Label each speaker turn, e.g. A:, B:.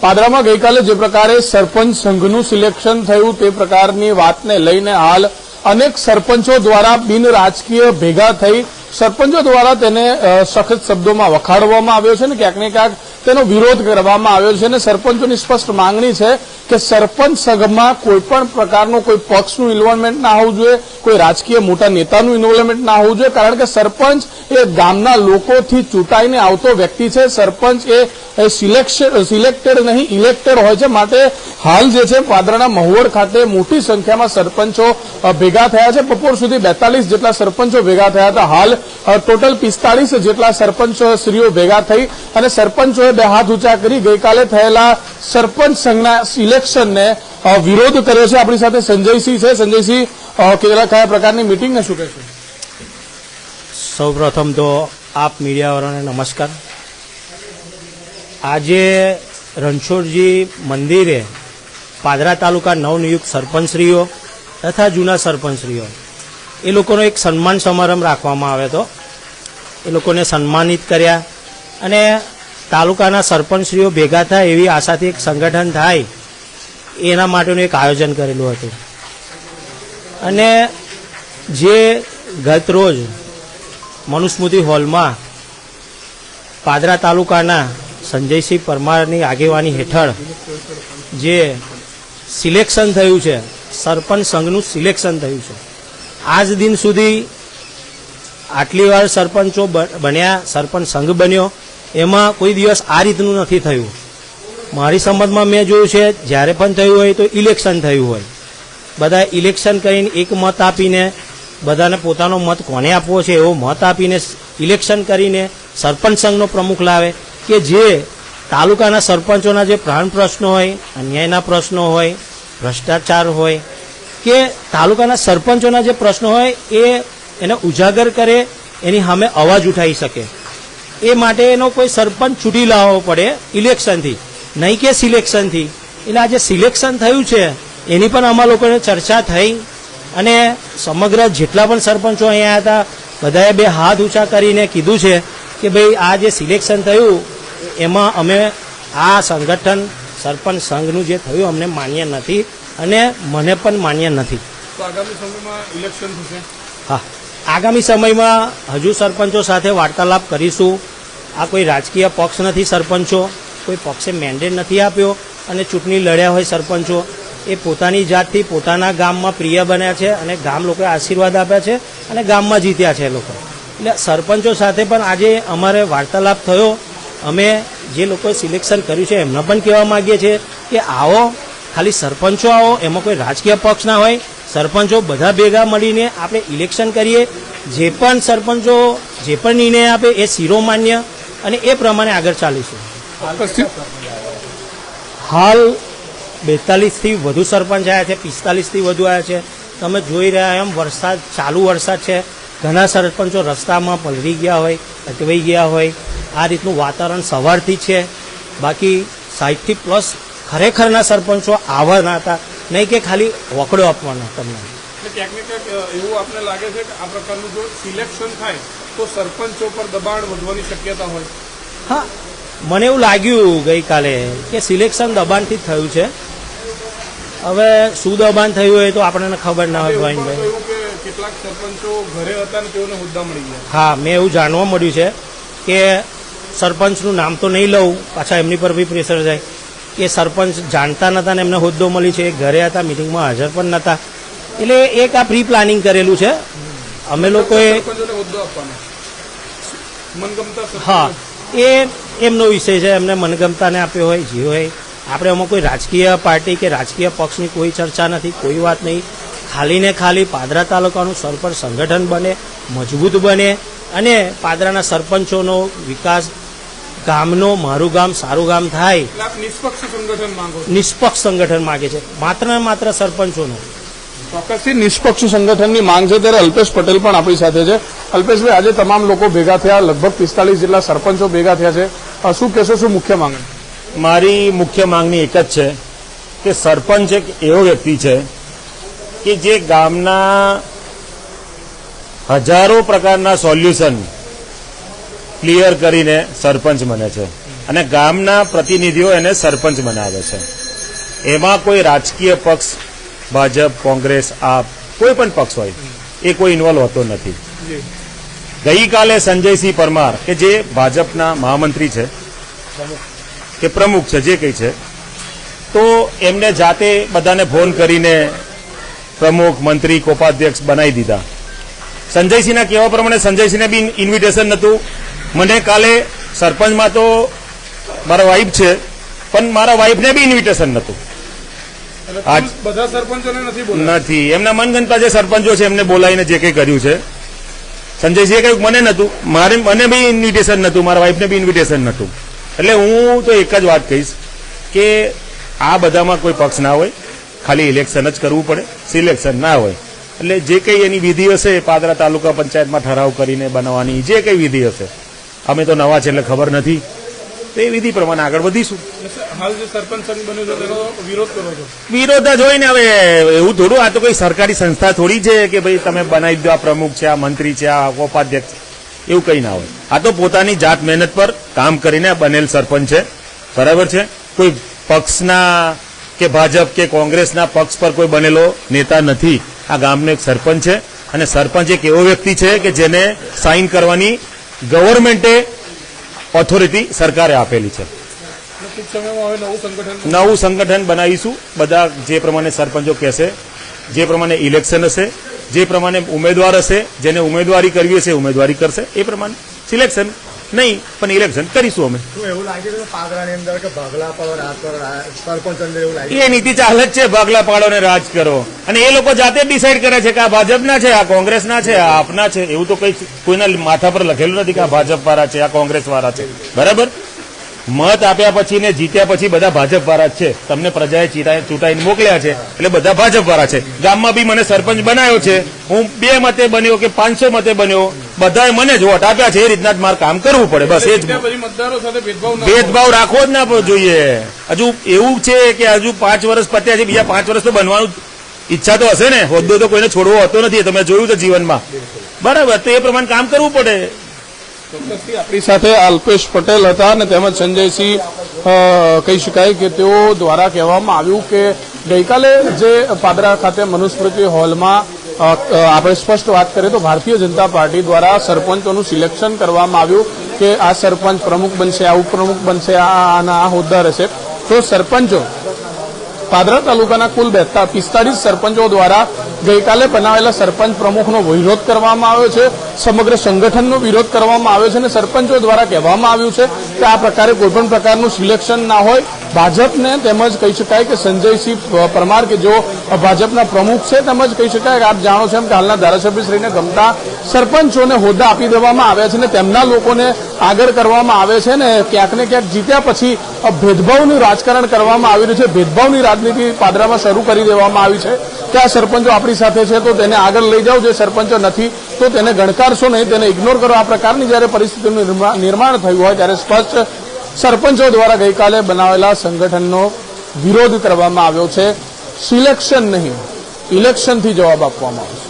A: પાદરામાં ગઈકાલે જે પ્રકારે સરપંચ સંઘનું સિલેક્શન થયું તે પ્રકારની વાતને લઈને હાલ અનેક સરપંચો દ્વારા બિન રાજકીય ભેગા થઈ સરપંચો દ્વારા તેને સખત શબ્દોમાં વખાડવામાં આવ્યો છે ને ક્યાંક ને ક્યાંક તેનો વિરોધ કરવામાં આવ્યો છે અને સરપંચોની સ્પષ્ટ માંગણી છે કે સરપંચ સંઘમાં કોઈ પણ પ્રકારનું કોઈ પક્ષનું ઇન્વોલ્વમેન્ટ ના હોવું જોઈએ, કોઈ રાજકીય મોટા નેતાનું ઇન્વોલ્વમેન્ટ ના હોવું જોઈએ, કારણ કે સરપંચ એ ગામના લોકોથી ચૂંટાઈને આવતો વ્યક્તિ છે. સરપંચ એ સિલેક્ટેડ નહીં ઇલેક્ટેડ હોય છે. માટે હાલ જે છે, પાદરાના મહુવડ ખાતે મોટી સંખ્યામાં સરપંચો ભેગા થયા છે. બપોર સુધી બેતાલીસ જેટલા સરપંચો ભેગા થયા હતા. હાલ ટોટલ પિસ્તાળીસ જેટલા સરપંચો શ્રીઓ ભેગા થઈ અને સરપંચોએ બે હાથ ઊંચા કરી ગઈકાલે થયેલા સરપંચ સંઘના સિલેક્શનને અ, વિરોધ કર્યો છે આપણી સાથે સંજયસિંહ છે. સંજયસિંહ કેટલા કયા પ્રકારની મિટિંગને શું કહેશો
B: સૌપ્રથમ તો આપ મીડિયાવાળાને નમસ્કાર. આજે રણછોડજી મંદિરે પાદરા તાલુકા નવનિયુક્ત સરપંચશ્રીઓ તથા જૂના સરપંચશ્રીઓ એ લોકોનો એક સન્માન સમારંભ રાખવામાં આવ્યો હતો. એ લોકોને સન્માનિત કર્યા અને તાલુકાના સરપંચશ્રીઓ ભેગા થાય એવી આશાથી એક સંગઠન થાય એના માટેનું એક આયોજન કરેલું હતું. અને જે ગત રોજ મનુસ્મૃતિ હોલમાં પાદરા તાલુકાના સંજયસિંહ પરમારની આગેવાની હેઠળ જે સિલેક્શન થયું છે, સરપંચ સંઘનું સિલેક્શન થયું છે, આજ દિન સુધી આટલી વાર સરપંચો બન્યા, સરપંચ સંઘ બન્યો, એમાં કોઈ દિવસ આ રીતનું નથી થયું. મારી સમજમાં મેં જોયું છે, જ્યારે પણ થયું હોય તો ઇલેક્શન થયું હોય. બધા ઇલેક્શન કરીને એક મત આપીને બધાને પોતાનો મત કોને આપવો છે, એવો મત આપીને ઇલેક્શન કરીને સરપંચ સંઘનો પ્રમુખ લાવે કે જે તાલુકાના સરપંચોના જે પ્રાણ પ્રશ્નો હોય, અન્યાયના પ્રશ્નો હોય, ભ્રષ્ટાચાર હોય, કે તાલુકાના સરપંચોના જે પ્રશ્નો હોય, એ એને ઉજાગર કરે, એની સામે અવાજ ઉઠાવી શકે. એ માટે એનો કોઈ સરપંચ છૂટી લાવવો પડે ઇલેક્શનથી નહીં કે સિલેક્શનથી એટલે આ જે સિલેક્શન થયું છે એની પણ અમારા લોકોને ચર્ચા થઈ અને સમગ્ર જેટલા પણ સરપંચો અહીંયા હતા બધાએ બે હાથ ઊંચા કરીને કીધું છે કે ભાઈ આ જે સિલેક્શન થયું એમાં અમે આ સંગઠન સરપંચ સંઘનું જે થયું અમને માન્ય નથી અને મને પણ માન્ય નથી. હા. આગામી સમયમાં હજુ સરપંચો સાથે વાર્તાલાપ કરીશું. આ કોઈ રાજકીય પક્ષ નથી સરપંચો. કોઈ પક્ષે મેન્ડેટ નથી આપ્યો અને ચૂંટણી લડ્યા હોય સરપંચો, એ પોતાની જાતથી પોતાના ગામમાં પ્રિય બન્યા છે અને ગામ લોકોએ આશીર્વાદ આપ્યા છે અને ગામમાં જીત્યા છે એ લોકો. એટલે સરપંચો સાથે પણ આજે અમારે વાર્તાલાપ થયો. અમે જે લોકોએ સિલેક્શન કર્યું છે, એમને પણ કહેવા માગીએ છીએ કે આવો, ખાલી સરપંચો આવો, એમાં કોઈ રાજકીય પક્ષ ના હોય. સરપંચો બધા ભેગા મળીને આપણે ઇલેક્શન કરીએ. જે પણ સરપંચો, જે પણ નિર્ણય આપે એ શિરોમાન્ય અને એ પ્રમાણે આગળ ચાલીશું. હાલ બેતાલીસથી વધુ સરપંચ આવ્યા છે પિસ્તાલીસથી વધુ આવ્યા છે. તમે જોઈ રહ્યા એમ વરસાદ ચાલુ વરસાદ છે. ઘણા સરપંચો રસ્તામાં પલળી ગયા હોય અટવાઈ ગયા હોય. આ રીતનું વાતાવરણ સવારથી છે. બાકી સાઠથી પ્લસ ખરેખરના સરપંચો આવવાના હતા. નહીં કે ખાલી વકડો આપવાનો તમને.
A: એટલે ક્યાંક ને ક્યાંક અ, એવું આપને લાગે છે કે આ પ્રકારનું જો સિલેક્શન થાય તો સરપંચો પર દબાણ વધવાની શક્યતા હોય.
B: હા મને એવું લાગ્યું ગઈકાલે કે સિલેક્શન દબાણથી થયું છે. હવે શું દબાણ થયું હોય તો આપણને ખબર ના હોય
A: ભાઈ. કેટલાક સરપંચો ઘરે હતા ને તેઓને હોદ્દા મળી ગયા.
B: હા મેં એવું જાણવા મળ્યું છે કે સરપંચનું નામ તો નહીં લઉં પાછા એમની પર બી પ્રેશર જાય કે સરપંચ જાણતા નહોતા ને એમને હોદ્દો મળી છે ઘરે હતા મિટિંગમાં હાજર પણ નહોતા એટલે એક આ પ્રી પ્લાનિંગ કરેલું છે. અમે લોકોએ હા એ એમનો વિષય છે એમને મનગમતાને આપ્યો હોય જે હોય. આપણે એમાં કોઈ રાજકીય પાર્ટી કે રાજકીય પક્ષની કોઈ ચર્ચા નથી કોઈ વાત નહીં. ખાલી ને ખાલી પાદરા તાલુકાનું સરપંચ સંગઠન બને મજબૂત બને અને પાદરાના સરપંચોનો વિકાસ ગામનો મારું ગામ સારું ગામ થાય.
A: નિષ્પક્ષ સંગઠન માંગો
B: નિષ્પક્ષ સંગઠન માગે છે. માત્ર ને માત્ર સરપંચોનું.
A: ચોક્કસથી નિષ્પક્ષ સંગઠનની માંગ છે ત્યારે અલ્પેશ પટેલ પણ આપણી સાથે છે. અલ્પેશભાઈ આજે તમામ લોકો ભેગા થયા લગભગ પિસ્તાલીસ જેટલા સરપંચો ભેગા થયા છે. શું કહેશો? શું મુખ્ય માંગણી?
C: મારી મુખ્ય માંગણી એક જ છે કે સરપંચ એક એવો વ્યક્તિ છે કે જે ગામના હજારો પ્રકારના સોલ્યુશન ક્લિયર કરીને સરપંચ બને છે અને ગામના પ્રતિનિધિઓ એને સરપંચ બનાવે છે. એમાં કોઈ રાજકીય પક્ષ ભાજપ કોંગ્રેસ આપ કોઈ પણ પક્ષ હોય એ કોઈ ઇન્વોલ્વ હોતો નથી. ગઈકાલે સંજયસિંહ પરમાર કે જે ભાજપના મહામંત્રી છે કે પ્રમુખ છે જે કંઈ છે તો એમને જાતે બધાને ફોન કરીને પ્રમુખ મંત્રી કોપાધ્યક્ષ બનાવી દીધા. સંજયસિંહના કહેવા પ્રમાણે સંજયસિંહને બી ઇન્વિટેશન નહોતું. મને કાલે સરપંચમાં તો મારા વાઈફ છે પણ મારા વાઈફને બી ઇન્વિટેશન નહોતું.
A: બધા સરપંચોને નથી
C: નથી. એમના મનગંતા જે સરપંચો છે એમને બોલાવીને જે કંઈ કર્યું છે સંજયસિંહે કહ્યું મને નહોતું. મારે, મને બી ઇન્વિટેશન નહોતું. મારા વાઈફને બી ઇન્વિટેશન નહોતું. એટલે હું તો એક જ વાત કહીશ કે આ બધામાં કોઈ પક્ષ ના હોય. ખાલી ઇલેક્શન જ કરવું પડે. સિલેક્શન ના હોય. એટલે જે કંઈ એની વિધિ હશે, પાદરા તાલુકા પંચાયતમાં ઠરાવ કરીને બનાવવાની, જે કંઈ વિધિ હશે. અમે તો નવા છે એટલે ખબર નથી. તો એ વિધિ પ્રમાણે આગળ વધીશું.
A: હાલ જે સરપંચ સંઘ છે તેનો વિરોધ કરો છો.
C: વિરોધ જ હોય ને હવે એવું થોડું આ તો કોઈ સરકારી સંસ્થા થોડી છે કે ભાઈ તમે બનાવી દો આ પ્રમુખ છે આ મંત્રી છે આ ઉપાધ્યક્ષ છે એવું કંઈ ના હોય. આ તો પોતાની જાત મહેનત પર કામ કરીને બનેલ સરપંચ છે. બરાબર છે? કોઈ પક્ષના કે ભાજપ કે કોંગ્રેસના પક્ષ પર કોઈ બનેલો નેતા નથી. આ ગામનો એક સરપંચ છે. અને સરપંચ એક એવો વ્યક્તિ છે કે જેને સાઇન કરવાની ગવર્મેન્ટે ઓથોરિટી સરકારે આપેલી છે.
A: ટૂંક સમયમાં હવે નવું સંગઠન
C: નવું સંગઠન બનાવીશું. બધા જે પ્રમાણે સરપંચો કહેશે જે પ્રમાણે ઇલેક્શન હશે જે પ્રમાણે ઉમેદવાર હશે જેને ઉમેદવારી કરવી હશે ઉમેદવારી કરશે. એ પ્રમાણે સિલેક્શન નહીં પણ ઇલેક્શન કરીશું અમે.
D: એવું લાગે છે કે અંદર કે ભાગલા પડો રાજ કરો સરપંચ અંદર એવું લાગે
C: એ નીતિ ચાલે જ છે ભાગલા પાડો ને રાજ કરો. અને એ લોકો જાતે ડિસાઈડ કરે છે કે આ ભાજપના છે આ કોંગ્રેસના છે આ આપના છે. એવું તો કઈ કોઈના માથા પર લખેલું નથી કે આ ભાજપ વાળા છે આ કોંગ્રેસ વાળા છે. બરાબર? મત આપ્યા પછી ને જીત્યા પછી બધા ભાજપ વાળા છે. તમને પ્રજાએ ચીટાઈ- ચૂંટાઈને મોકલ્યા છે એટલે બધા ભાજપ વાળા છે. ગામમાં બી મને સરપંચ બનાવ્યો છે. હું બે મતે બન્યો કે પાંચસો મતે બન્યો. બધાએ મને જ વોટ આપ્યા છે એ રીતના જ મારે કામ કરવું પડે બસ એ જ
A: ભેદભાવ
C: રાખવો જ ના જોઈએ. હજુ એવું છે કે હજુ પાંચ વર્ષ પત્યા છે બીજા પાંચ વર્ષ તો બનવાનું ઈચ્છા તો હશે ને. હોદ્દો તો કોઈને છોડવો હોતો નથી તમે જોયું છે જીવનમાં. બરાબર તો એ પ્રમાણે કામ કરવું પડે.
A: આપણી સાથે અલ્પેશ પટેલ હતા અને તેમજ સંજયસિંહ કહી શકાય કે તેઓ દ્વારા કહેવામાં આવ્યું કે ગઈકાલે જે પાદરા ખાતે મનુસ્મૃતિ હોલમાં આપણે સ્પષ્ટ વાત કરીએ તો ભારતીય જનતા પાર્ટી દ્વારા સરપંચોનું સિલેક્શન કરવામાં આવ્યું કે આ સરપંચ પ્રમુખ બનશે, આ ઉપપ્રમુખ બનશે, આ આના, આ હોદ્દા રહેશે. તો સરપંચો, પાદરા તાલુકાના કુલ બેતા પિસ્તાળીસ સરપંચો દ્વારા ગઈકાલે બનાવેલા સરપંચ પ્રમુખનો વિરોધ કરવામાં આવ્યો છે. સમગ્ર સંગઠનનો વિરોધ કરવામાં આવ્યો છે અને સરપંચો દ્વારા કહેવામાં આવ્યું છે કે આ પ્રકારે કોઈપણ પ્રકારનું સિલેક્શન ના હોય ભાજપને તેમજ કહી શકાય કે સંજયસિંહ પરમાર કે જેઓ ભાજપના પ્રમુખ છે, તેમજ કહી શકાય કે આપ જાણો છો એમ કે હાલના ધારાસભ્યશ્રીને ગમતા સરપંચોને હોદ્દા આપી દેવામાં આવ્યા છે અને તેમના લોકોને આગળ કરવામાં આવે છે ને ક્યાંક ને ક્યાંક જીત્યા પછી ભેદભાવનું રાજકારણ કરવામાં આવી રહ્યું છે. ભેદભાવની રાજનીતિ પાદરામાં શરૂ કરી દેવામાં આવી છે. કે આ સરપંચો આપણી સાથે છે તો તેને આગળ લઈ જાઓ. જે સરપંચો નથી તો તેને ગણકારશો નહીં, તેને ઇગ્નોર કરો. આ પ્રકારની જ્યારે પરિસ્થિતિનું નિર્માણ થયું હોય, ત્યારે સ્પષ્ટ સરપંચો દ્વારા ગઈકાલે બનાવેલા સંગઠનનો વિરોધ કરવામાં આવ્યો છે. સિલેક્શન નહીં, ઇલેક્શનથી જવાબ આપવામાં આવશે.